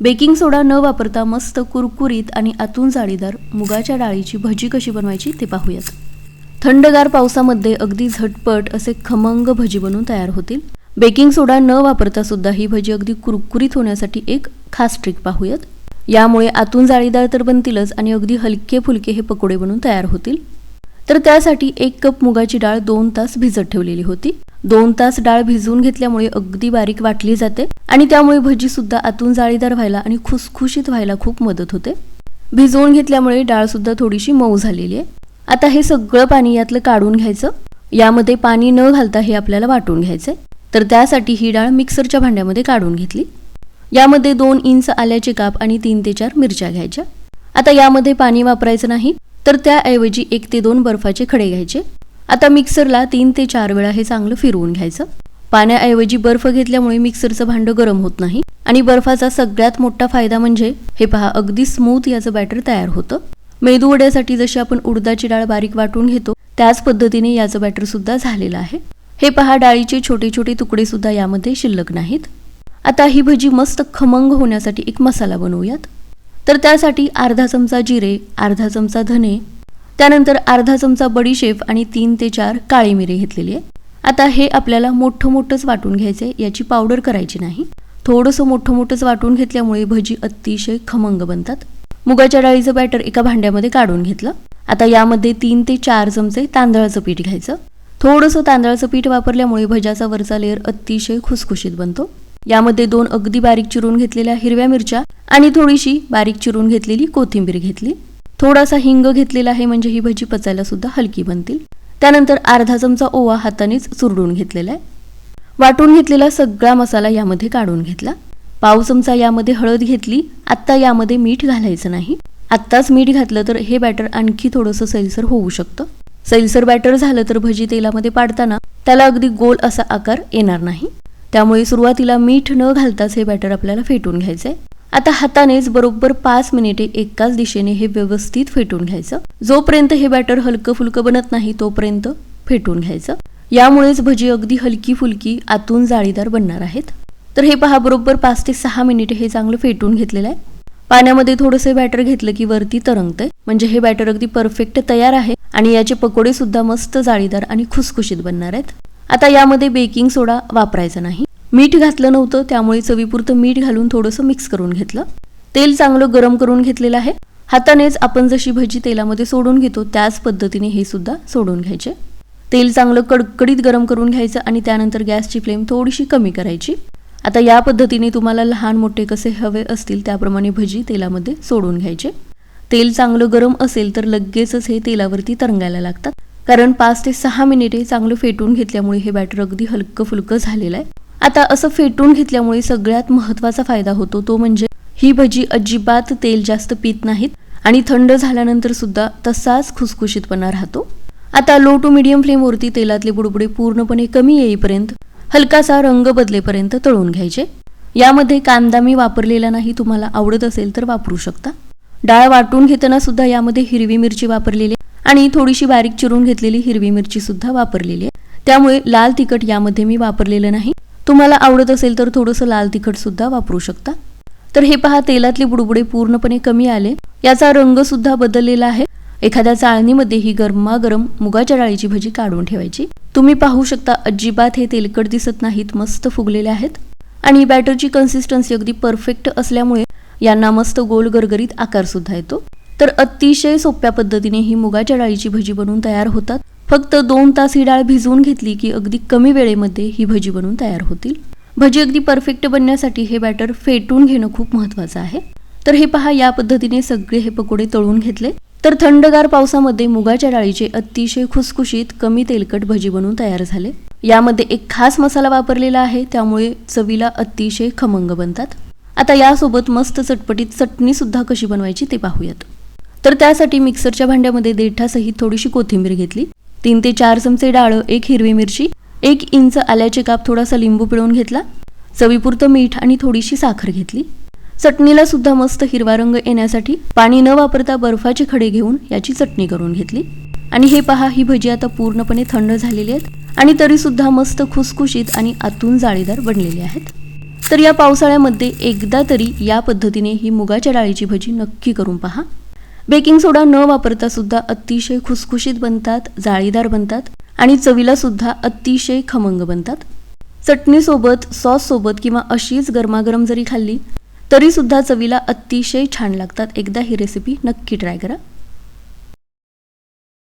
Baking सोडा न वापरता मस्त कुरकुरीत आणि आतून जाळीदार मुगाच्या डाळीची भजी कशी बनवायची ते पाहूयात. थंडगार पावसामध्ये अगदी झटपट असे खमंग भजी बनवून तयार होतील. बेकिंग सोडा न वापरता सुद्धा ही भजी अगदी कुरकुरीत होण्यासाठी एक खास ट्रिक पाहूयात. यामुळे आतून जाळीदार तर बनतीलच आणि अगदी हलके फुलके हे पकोडे बनवून तयार होतील. तर त्यासाठी एक कप मुगाची डाळ दोन तास भिजत ठेवलेली होती. दोन तास डाळ भिजवून घेतल्यामुळे अगदी बारीक वाटली जाते आणि त्यामुळे भजी सुद्धा आतून जाळीदार व्हायला आणि खुसखुशीत व्हायला खूप मदत होते. भिजवून घेतल्यामुळे डाळ सुद्धा थोडीशी मऊ झालेली आहे. आता हे सगळं पाणी यातलं काढून घ्यायचं. यामध्ये पाणी न घालता हे आपल्याला वाटून घ्यायचंय. तर त्यासाठी ही डाळ मिक्सरच्या भांड्यामध्ये काढून घेतली. यामध्ये दोन इंच आल्याचे काप आणि तीन ते चार मिरच्या घ्यायच्या. आता यामध्ये पाणी वापरायचं नाही. तर त्याऐवजी एक ते दोन बर्फाचे खडे घ्यायचे. आता मिक्सरला तीन ते चार वेळा हे चांगलं फिरवून घ्यायचं. पाण्याऐवजी बर्फ घेतल्यामुळे मिक्सरचं भांडं गरम होत नाही. आणि बर्फाचा सगळ्यात मोठा फायदा म्हणजे हे पहा अगदी स्मूथ याचं बॅटर तयार होतं. मेदू वड्यासाठी जशी आपण उडदाची डाळ बारीक वाटून घेतो त्याच पद्धतीने याचं बॅटर सुद्धा झालेलं आहे. हे पहा डाळीचे छोटे छोटे तुकडे सुद्धा यामध्ये शिल्लक नाहीत. आता ही भजी मस्त खमंग होण्यासाठी एक मसाला बनवूयात. तर त्यासाठी अर्धा चमचा जिरे अर्धा चमचा धने त्यानंतर अर्धा चमचा बडीशेप आणि तीन ते चार काळी मिरी घेतलेली आहे. आता हे आपल्याला मोठं मोठंच वाटून घ्यायचंय याची पावडर करायची नाही. थोडंसं मोठं मोठंच वाटून घेतल्यामुळे भजी अतिशय खमंग बनतात. मुगाच्या डाळीचं बॅटर एका भांड्यामध्ये काढून घेतलं. आता यामध्ये तीन ते चार चमचे तांदळाचं पीठ घ्यायचं. थोडंसं तांदळाचं पीठ वापरल्यामुळे भज्याचा वरचा लेअर अतिशय खुसखुशीत बनतो. यामध्ये दोन अगदी बारीक चिरून घेतलेल्या हिरव्या मिरच्या आणि थोडीशी बारीक चिरून घेतलेली कोथिंबीर घेतली. थोडासा हिंग घेतलेला आहे म्हणजे ही भजी पचायला सुद्धा हलकी बनतील. त्यानंतर अर्धा चमचा ओवा हातानेच चुरडून घेतलेला आहे. वाटून घेतलेला सगळा मसाला यामध्ये काढून घेतला. पाव चमचा यामध्ये हळद घेतली. आत्ता यामध्ये मीठ घालायचं नाही. आत्ताच मीठ घातलं तर हे बॅटर आणखी थोडंसं सैलसर होऊ शकतं. सैलसर बॅटर झालं तर भजी तेलामध्ये पाडताना त्याला अगदी गोल असा आकार येणार नाही. त्यामुळे सुरुवातीला मीठ न घालताच हे बॅटर आपल्याला फेटून घ्यायचंय. आता हातानेच बरोबर पाच मिनिटे एकाच दिशेने हे व्यवस्थित फेटून घ्यायचं. जोपर्यंत हे बॅटर हलकं फुलकं बनत नाही तोपर्यंत फेटून घ्यायचं. यामुळेच भजी अगदी हलकी फुलकी आतून जाळीदार बनणार आहेत. तर हे पहा बरोबर पाच ते सहा मिनिटे हे चांगलं फेटून घेतलेलं आहे. पाण्यामध्ये थोडंसं बॅटर घेतलं की वरती तरंगतंय. म्हणजे हे बॅटर अगदी परफेक्ट तयार आहे आणि याचे पकोडे सुद्धा मस्त जाळीदार आणि खुसखुशीत बनणार आहेत. आता यामध्ये बेकिंग सोडा वापरायचा नाही. मीठ घातलं नव्हतं त्यामुळे चवीपुरतं मीठ घालून थोडंसं मिक्स करून घेतलं. तेल चांगलं गरम करून घेतलेलं आहे. हातानेच आपण जशी भजी तेलामध्ये सोडून घेतो त्याच पद्धतीने हे सुद्धा सोडून घ्यायचे. तेल चांगलं कडकडीत गरम करून घ्यायचं आणि त्यानंतर गॅसची फ्लेम थोडीशी कमी करायची. आता या पद्धतीने तुम्हाला लहान मोठे कसे हवे असतील त्याप्रमाणे भजी तेलामध्ये सोडून घ्यायचे. तेल चांगलं गरम असेल तर लगेचच हे तेलावरती तरंगायला लागतात. कारण पाच ते सहा मिनिटे चांगलं फेटून घेतल्यामुळे हे बॅटर अगदी हलकं फुलकं झालेलं आहे. आता असं फेटून घेतल्यामुळे सगळ्यात महत्त्वाचा फायदा होतो तो म्हणजे ही भजी अजिबात तेल जास्त पित नाहीत आणि थंड झाल्यानंतर सुद्धा तसाच खुसखुशीतपणा राहतो. आता लो टू मिडियम फ्लेमवरती तेलातले बुडबुडे पूर्णपणे कमी येईपर्यंत हलकासा रंग बदलेपर्यंत तळून घ्यायचे. यामध्ये कांदा मी वापरलेला नाही तुम्हाला आवडत असेल तर वापरू शकता. डाळ वाटून घेताना सुद्धा यामध्ये हिरवी मिरची वापरलेली आणि थोडीशी बारीक चिरून घेतलेली हिरवी मिरची सुद्धा वापरलेली आहे. त्यामुळे लाल तिखट यामध्ये मी वापरलेलं नाही. तुम्हाला आवडत असेल तर थोडंसं लाल तिखट सुद्धा वापरू शकता. तर हे पहा तेलातले बुडबुडे पूर्णपणे कमी आले. याचा रंग सुद्धा बदललेला आहे. एखाद्या चाळणीमध्ये ही गरमागरम मुगाच्या डाळीची भजी काढून ठेवायची. तुम्ही पाहू शकता अजिबात हे तेलकट दिसत नाहीत मस्त फुगलेले आहेत. आणि बॅटरची कन्सिस्टन्सी अगदी परफेक्ट असल्यामुळे यांना मस्त गोल गरगरीत आकार सुद्धा येतो. तर अतिशय सोप्या पद्धतीने ही मुगाच्या डाळीची भजी बनवून तयार होतात. फक्त दोन तास ही डाळ भिजवून घेतली की अगदी कमी वेळेमध्ये ही भजी बनवून तयार होतील. भजी अगदी परफेक्ट बनण्यासाठी हे बॅटर फेटून घेणं खूप महत्वाचं आहे. तर हे पहा या पद्धतीने सगळे हे पकोडे तळून घेतले. तर थंडगार पावसामध्ये मुगाच्या डाळीचे अतिशय खुसखुशीत कमी तेलकट भजी बनवून तयार झाले. यामध्ये एक खास मसाला वापरलेला आहे त्यामुळे चवीला अतिशय खमंग बनतात. आता यासोबत मस्त चटपटीत चटणी सुद्धा कशी बनवायची ते पाहूयात. तर त्यासाठी मिक्सरच्या भांड्यामध्ये देठासहित थोडीशी कोथिंबीर घेतली. तीन ते चार चमचे डाळ एक हिरवी मिरची एक इंच आल्याचे काप थोडासा लिंबू पिळून घेतला. चवीपुरतं मीठ आणि थोडीशी साखर घेतली. चटणीला सुद्धा मस्त हिरवा रंग येण्यासाठी पाणी न वापरता बर्फाचे खडे घेऊन याची चटणी करून घेतली. आणि हे पहा ही भजी आता पूर्णपणे थंड झालेली आहेत आणि तरी सुद्धा मस्त खुसखुशीत आणि आतून जाळीदार बनलेली आहेत. तर या पावसाळ्यामध्ये एकदा तरी या पद्धतीने ही मुगाच्या डाळीची भजी नक्की करून पहा. बेकिंग सोडा न वापरता सुद्धा अतिशय खुसखुशीत बनतात जाळीदार बनतात आणि चवीला सुद्धा अतिशय खमंग बनतात. चटणीसोबत सॉससोबत किंवा अशीच गरमागरम जरी खाल्ली तरी सुद्धा चवीला अतिशय छान लागतात. एकदा ही रेसिपी नक्की ट्राय करा.